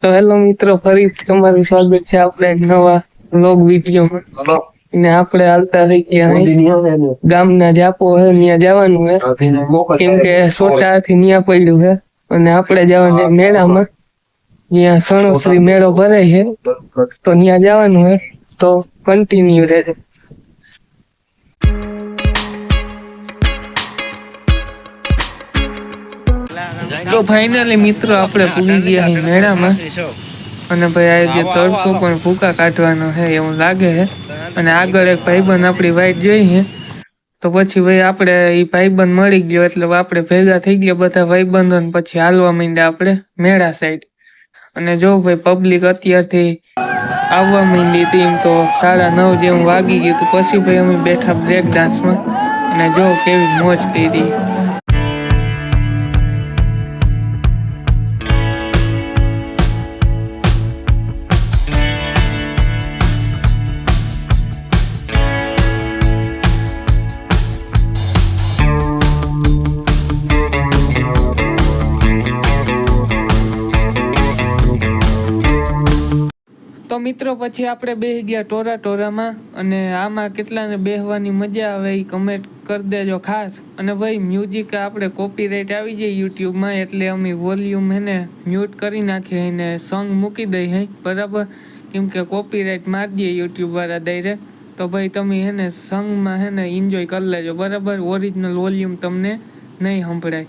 તો હેલો મિત્રો ફરીથી તમારું સ્વાગત છે આપણે એક નવા વ્લોગ વિડીયોમાં. ને આપણે હાલતા થઈ ગયા ગામના જાપો હે ત્યાં જવાનું હે. કેમ કે સોટા થી ત્યાં પડ્યું હે. અને આપણે જવાનું મેળામાં. ત્યાં સણોસરી મેળો ભરાય છે તો ત્યાં જવાનું હે. તો કન્ટિન્યુ રહેશે તો ફાઇનલી મિત્રો આપણે પૂગી ગયા મેળામાં, અને ભાઈ આ જે તડકો પણ ફૂકા કાઢવાનો છે એવું લાગે છે અને આગળ એક ભાઈબંધ આપણી વાઈટ જોઈ છે તો પછી ભાઈ આપણે એ ભાઈબંધ મળી ગયો, એટલે આપણે ભેગા થઈ ગયા બધા ભાઈબંધો પછી હાલવા માંડ્યા આપણે મેળા સાઈડ અને જો ભાઈ પબ્લિક અત્યારથી આવવા માંડી હતી એમ તો સાડા નવ જેવું વાગી ગયું તો પછી ભાઈ અમે બેઠા બ્રેક ડાન્સમાં અને જો કેવી મોજ કરી. તો મિત્રો, પછી આપણે બેસી ગયા ટોરા ટોરામાં અને આમાં કેટલાને બેસવાની મજા આવે એ કમેન્ટ કરી દેજો ખાસ. અને ભાઈ મ્યુઝિક આપણે કોપીરાઇટ આવી જાય યુટ્યુબમાં એટલે અમે વોલ્યુમ હેને મ્યુટ કરી નાખીએ એને સોંગ મૂકી દઈએ હે, બરાબર? કેમ કે કોપીરાઇટ મારી દઈએ યુટ્યુબ વાળા ડાયરેક્ટ તો ભાઈ, તમે હેને સંગમાં હેને એન્જોય કરી લેજો, બરાબર? ઓરિજિનલ વોલ્યુમ તમને નહીં સંભળાય.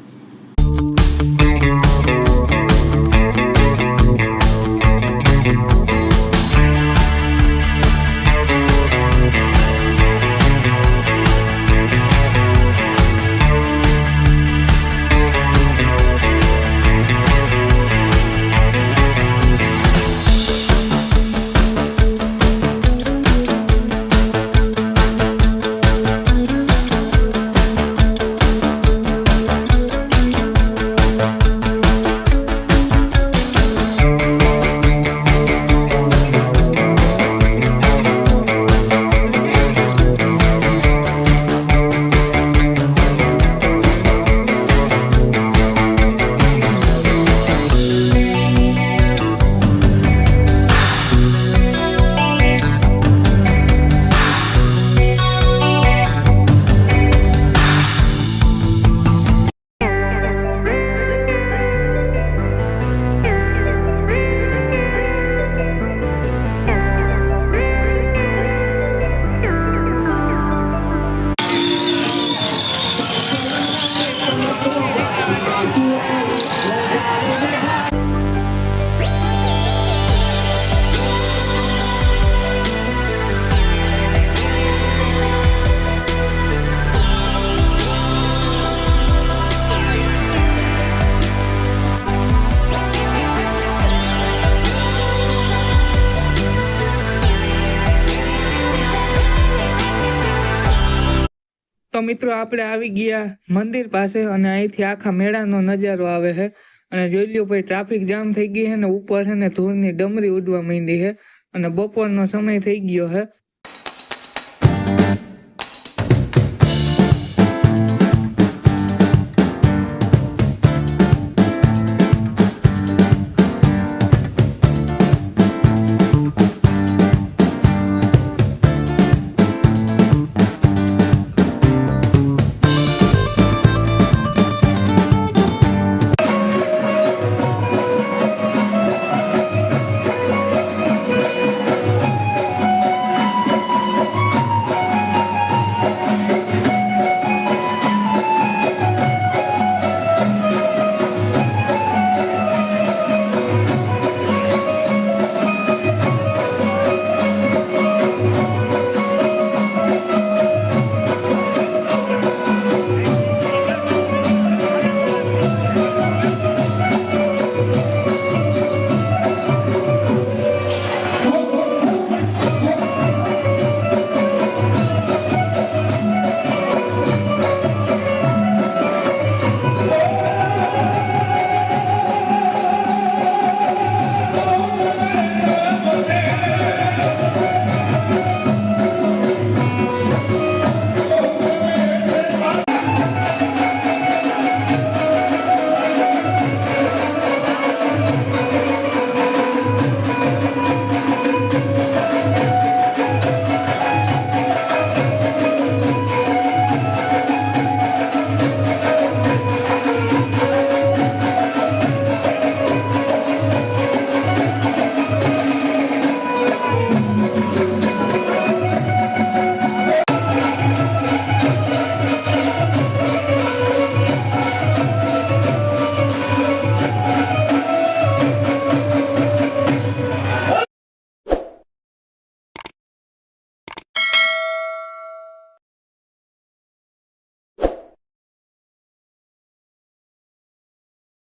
તો મિત્રો આપણે આવી ગયા મંદિર પાસે અને અહીંથી આખા મેળાનો નજારો આવે છે. અને જોઈ લ્યો ભાઈ ટ્રાફિક જામ થઈ ગઈ છે ને ઉપર છે ને ધૂળની ડમરી ઉડવા માંડી છે. અને બપોરનો સમય થઈ ગયો છે.